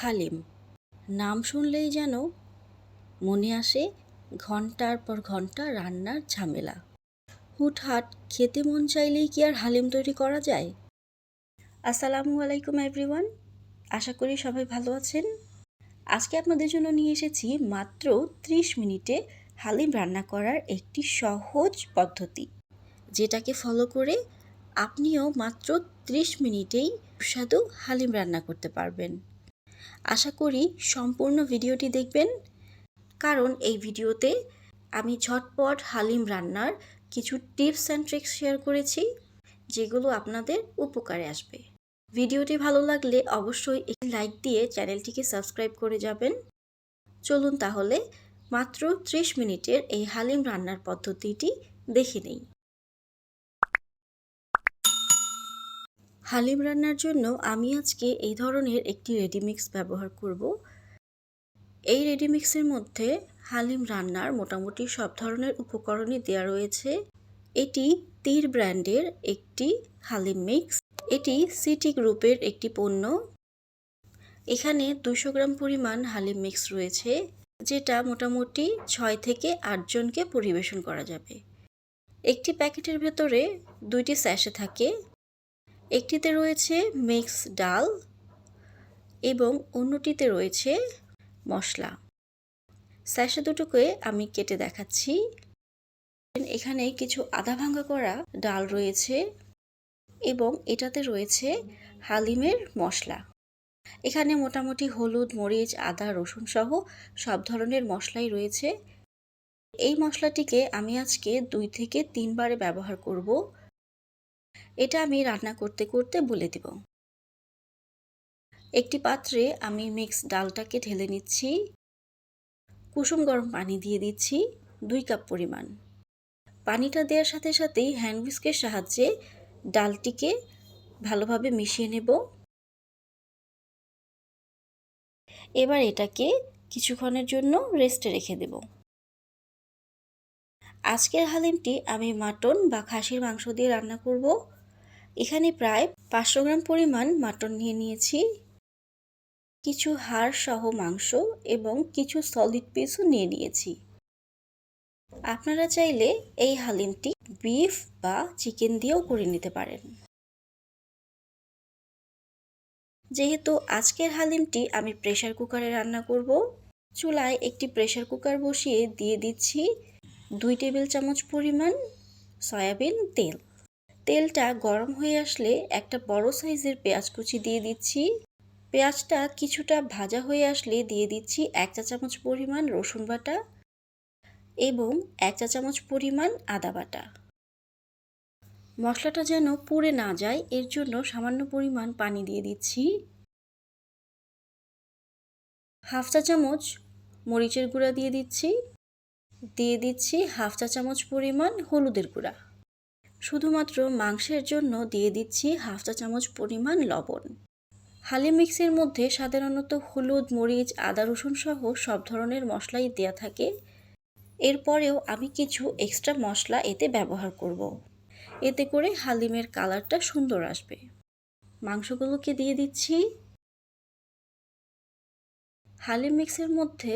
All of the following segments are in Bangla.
হালিম। নাম শুনলেই যেন মনে আসে ঘণ্টার পর ঘণ্টা রান্নার ঝামেলা। হুটহাট খেতে মন চাইলেই কি আর হালিম তৈরি করা যায়? আসসালামু আলাইকুম এভরিওয়ান, আশা করি সবাই ভালো আছেন। আজকে আপনাদের জন্য নিয়ে এসেছি মাত্র ত্রিশ মিনিটে হালিম রান্না করার একটি সহজ পদ্ধতি, যেটাকে ফলো করে আপনিও মাত্র ত্রিশ মিনিটেই সুস্বাদু হালিম রান্না করতে পারবেন। আশা করি সম্পূর্ণ ভিডিওটি দেখবেন। কারণ এই ভিডিওতে আমি ঝটপট হালিম রান্নার কিছু টিপস অ্যান্ড ট্রিক্স শেয়ার করেছি, যেগুলো আপনাদের উপকারে আসবে। ভিডিওটি ভালো লাগলে অবশ্যই একটি লাইক দিয়ে চ্যানেলটিকে সাবস্ক্রাইব করে যাবেন। চলুন তাহলে মাত্র ত্রিশ মিনিটের এই হালিম রান্নার পদ্ধতিটি দেখে নেই। হালিম রান্নার জন্য আমি আজকে এই ধরনের একটি রেডিমিক্স ব্যবহার করব। এই রেডিমিক্সের মধ্যে হালিম রান্নার মোটামুটি সব ধরনের উপকরণই দেওয়া রয়েছে। এটি তীর ব্র্যান্ডের একটি হালিম মিক্স। এটি সিটি গ্রুপের একটি পণ্য। এখানে দুশো গ্রাম পরিমাণ হালিম মিক্স রয়েছে, যেটা মোটামুটি ছয় থেকে আটজনকে পরিবেশন করা যাবে। একটি প্যাকেটের ভেতরে দুইটি স্যাশে থাকে। একটিতে রয়েছে মিক্স ডাল এবং অন্যটিতে রয়েছে মশলা। স্যাশে দুটোকে আমি কেটে দেখাচ্ছি। এখানে কিছু আধা ভাঙ্গা করা ডাল রয়েছে এবং এটাতে রয়েছে হালিমের মশলা। এখানে মোটামুটি হলুদ, মরিচ, আদা, রসুন সহ সব ধরনের মশলাই রয়েছে। এই মশলাটিকে আমি আজকে দুই থেকে তিনবারে ব্যবহার করব। এটা আমি রান্না করতে করতে বলে দিব। একটি পাত্রে আমি মিক্স ডালটাকে ঢেলে নিচ্ছি। কুসুম গরম পানি দিয়ে দিচ্ছি দুই কাপ পরিমাণ। পানিটা দেওয়ার সাথে সাথেই হ্যান্ড উইস্কের সাহায্যে ডালটিকে ভালোভাবে মিশিয়ে নেব। এবার এটাকে কিছুক্ষণের জন্য রেস্টে রেখে দেব। আজকের হালিমটি আমি মাটন বা খাসির মাংস দিয়ে রান্না করব। এখানে প্রায় পাঁচশো গ্রাম পরিমাণ মাটন নিয়ে নিয়েছি। কিছু হাড় সহ মাংস এবং কিছু সলিড পিসও নিয়ে নিয়েছি। আপনারা চাইলে এই হালিমটি বিফ বা চিকেন দিয়েও করে নিতে পারেন। যেহেতু আজকের হালিমটি আমি প্রেশার কুকারে রান্না করব, চুলায় একটি প্রেশার কুকার বসিয়ে দিয়ে দিচ্ছি। দুই টেবিল চামচ পরিমাণ সয়াবিন তেল। তেলটা গরম হয়ে আসলে একটা বড় সাইজের পেঁয়াজ কুচি দিয়ে দিচ্ছি। পেঁয়াজটা কিছুটা ভাজা হয়ে আসলে দিয়ে দিচ্ছি এক চা চামচ পরিমাণ রসুন বাটা এবং এক চা চামচ পরিমাণ আদা বাটা। মশলাটা যেন পুড়ে না যায়, এর জন্য সামান্য পরিমাণ পানি দিয়ে দিচ্ছি। হাফ চা চামচ মরিচের গুঁড়া দিয়ে দিচ্ছি। দিয়ে দিচ্ছি হাফ চা চামচ পরিমাণ হলুদের গুঁড়া। শুধুমাত্র মাংসের জন্য দিয়ে দিচ্ছি হাফ চা চামচ পরিমাণ লবণ। হালি মিক্সের মধ্যে সাধারণত হলুদ, মরিচ, আদা, রসুন সহ সব ধরনের মশলাই দেয়া থাকে। এরপরেও আমি কিছু এক্সট্রা মশলা এতে ব্যবহার করব। এতে করে হালিমের কালারটা সুন্দর আসবে। মাংসগুলোকে দিয়ে দিচ্ছি। হালিম মিক্সের মধ্যে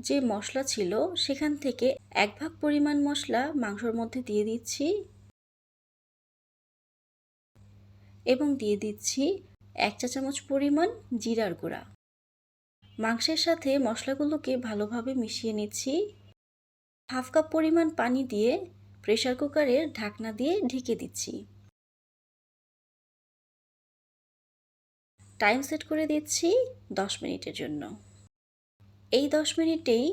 যে মশলা ছিল, সেখান থেকে এক ভাগ পরিমাণ মশলা মাংসর মধ্যে দিয়ে দিচ্ছি। এবং দিয়ে দিচ্ছি এক চা চামচ পরিমাণ জিরার গুঁড়া। মাংসের সাথে মশলাগুলোকে ভালোভাবে মিশিয়ে নিচ্ছি। হাফ কাপ পরিমাণ পানি দিয়ে প্রেশার কুকারের ঢাকনা দিয়ে ঢেকে দিচ্ছি। টাইম সেট করে দিচ্ছি দশ মিনিটের জন্য। এই দশ মিনিটেই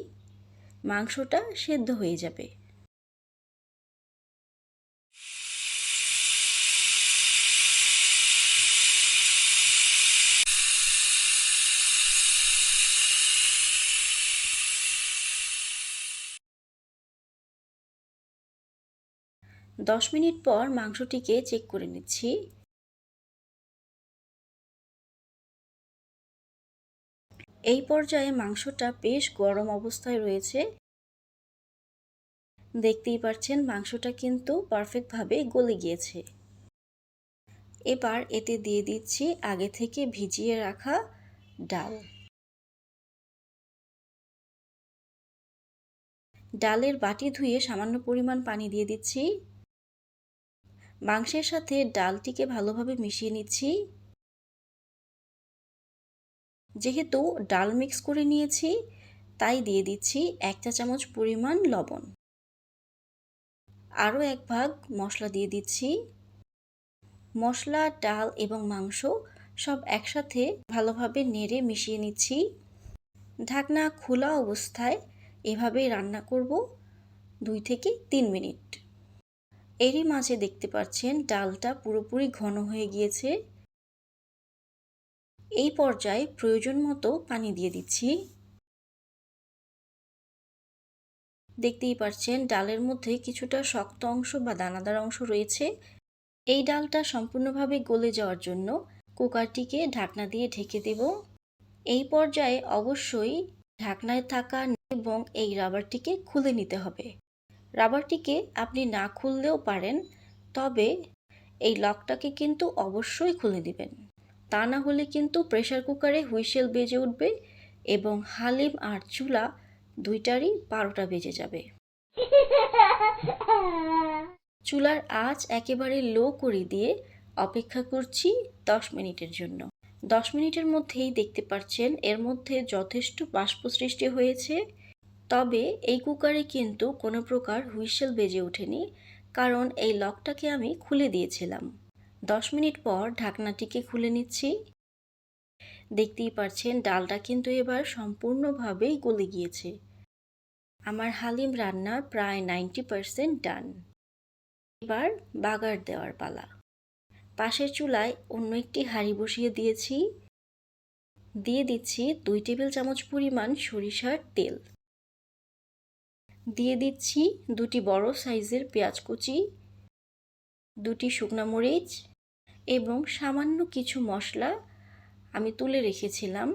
মাংসটা সেদ্ধ হয়ে যাবে। দশ মিনিট পর মাংসটিকে চেক করে নিচ্ছি। এই পর্যায়ে মাংসটা বেশ গরম অবস্থায় রয়েছে। দেখতেই পাচ্ছেন মাংসটা কিন্তু পারফেক্টভাবে গলে গিয়েছে। এবার এতে দিয়ে দিচ্ছি আগে থেকে ভিজিয়ে রাখা ডাল। ডালের বাটি ধুয়ে সামান্য পরিমাণ পানি দিয়ে দিচ্ছি। মাংসের সাথে ডালটিকে ভালোভাবে মিশিয়ে নিচ্ছি। যেহেতু ডাল মিক্স করে নিয়েছি, তাই দিয়ে দিচ্ছি এক চা চামচ পরিমাণ লবণ। আরও এক ভাগ মশলা দিয়ে দিচ্ছি। মশলা, ডাল এবং মাংস সব একসাথে ভালোভাবে নেড়ে মিশিয়ে নিচ্ছি। ঢাকনা খোলা অবস্থায় এভাবেই রান্না করব দুই থেকে তিন মিনিট। এরই মাঝে দেখতে পাচ্ছেন ডালটা পুরোপুরি ঘন হয়ে গিয়েছে। এই পর্যায়ে প্রয়োজন মতো পানি দিয়ে দিচ্ছি। দেখতেই পাচ্ছেন ডালের মধ্যে কিছুটা শক্ত অংশ বা দানাদার অংশ রয়েছে। এই ডালটা সম্পূর্ণভাবে গলে যাওয়ার জন্য কুকারটিকে ঢাকনা দিয়ে ঢেকে দেব। এই পর্যায়ে অবশ্যই ঢাকনায় থাকা এবং এই রাবারটিকে খুলে নিতে হবে। রাবারটিকে আপনি না খুললেও পারেন, তবে এই লকটাকে কিন্তু অবশ্যই খুলে দিবেন। তা না হলে কিন্তু প্রেশার কুকারে হুইসেল বেজে উঠবে এবং হালিম আর চুলা দুইটারই বারোটা বেজে যাবে। চুলার আঁচ একেবারে লো করে দিয়ে অপেক্ষা করছি দশ মিনিটের জন্য। দশ মিনিটের মধ্যেই দেখতে পাচ্ছেন এর মধ্যে যথেষ্ট বাষ্প সৃষ্টি হয়েছে। তবে এই কুকারে কিন্তু কোনো প্রকার হুইসেল বেজে ওঠেনি, কারণ এই লকটাকে আমি খুলে দিয়েছিলাম। দশ মিনিট পর ঢাকনাটিকে খুলে নিচ্ছি। দেখতেই পাচ্ছেন ডালটা কিন্তু এবার সম্পূর্ণভাবেই গলে গিয়েছে। আমার হালিম রান্না প্রায় নাইনটি পারসেন্ট ডান। এবার বাগার দেওয়ার পালা। পাশের চুলায় অন্য একটি হাঁড়ি বসিয়ে দিয়েছি। দিয়ে দিচ্ছি দুই টেবিল চামচ পরিমাণ সরিষার তেল। দিয়ে দিচ্ছি দুটি বড় সাইজের পেঁয়াজ কুচি, দুটি শুকনো মরিচ এবং সামান্য কিছু মশলা আমি তুলে রেখেছিলাম।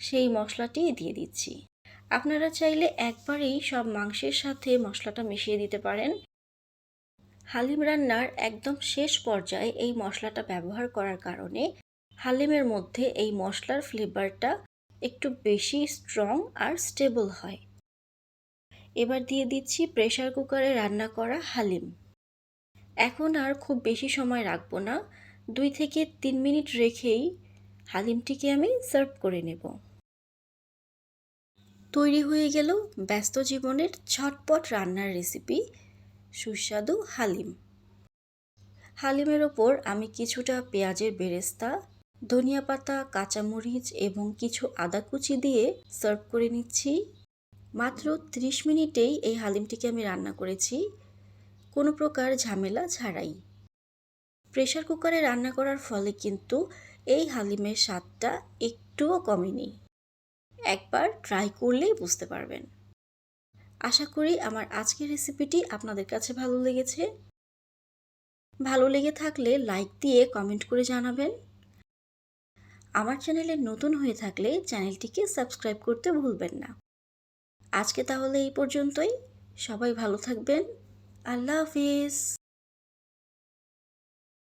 সেই মশলাটি দিয়ে দিচ্ছি। আপনারা চাইলে একবারেই সব মাংসের সাথে মশলাটা মিশিয়ে দিতে পারেন। হালিম রান্নার একদম শেষ পর্যায়ে এই মশলাটা ব্যবহার করার কারণে হালিমের মধ্যে এই মশলার ফ্লেভারটা একটু বেশি স্ট্রং আর স্টেবল হয়। এবার দিয়ে দিচ্ছি প্রেশার কুকারে রান্না করা হালিম। এখন আর খুব বেশি সময় রাখব না। দুই থেকে তিন মিনিট রেখেই হালিমটিকে আমি সার্ভ করে নেব। তৈরি হয়ে গেল ব্যস্ত জীবনের ছটপট রান্নার রেসিপি, সুস্বাদু হালিম। হালিমের ওপর আমি কিছুটা পেঁয়াজের বেরেস্তা, ধনিয়া পাতা, কাঁচামরিচ এবং কিছু আদা কুচি দিয়ে সার্ভ করে নিচ্ছি। মাত্র 30 মিনিটেই এই হালিমটিকে আমি রান্না করেছি। কোনো প্রকার ঝামেলা ছাড়াই। প্রেশার কুকারে রান্না করার ফলে কিন্তু এই হালিমের স্বাদটা একটুও কমেনি। একবার ট্রাই করলেই বুঝতে পারবেন। আশা করি আমার আজকের রেসিপিটি আপনাদের কাছে ভালো লেগেছে। ভালো লেগে থাকলে লাইক দিয়ে কমেন্ট করে জানাবেন। আমার চ্যানেলে নতুন হয়ে থাকলে চ্যানেলটিকে সাবস্ক্রাইব করতে ভুলবেন না। আজকে তাহলে এই পর্যন্তই। সবাই ভালো থাকবেন। আল্লাহ হাফিজ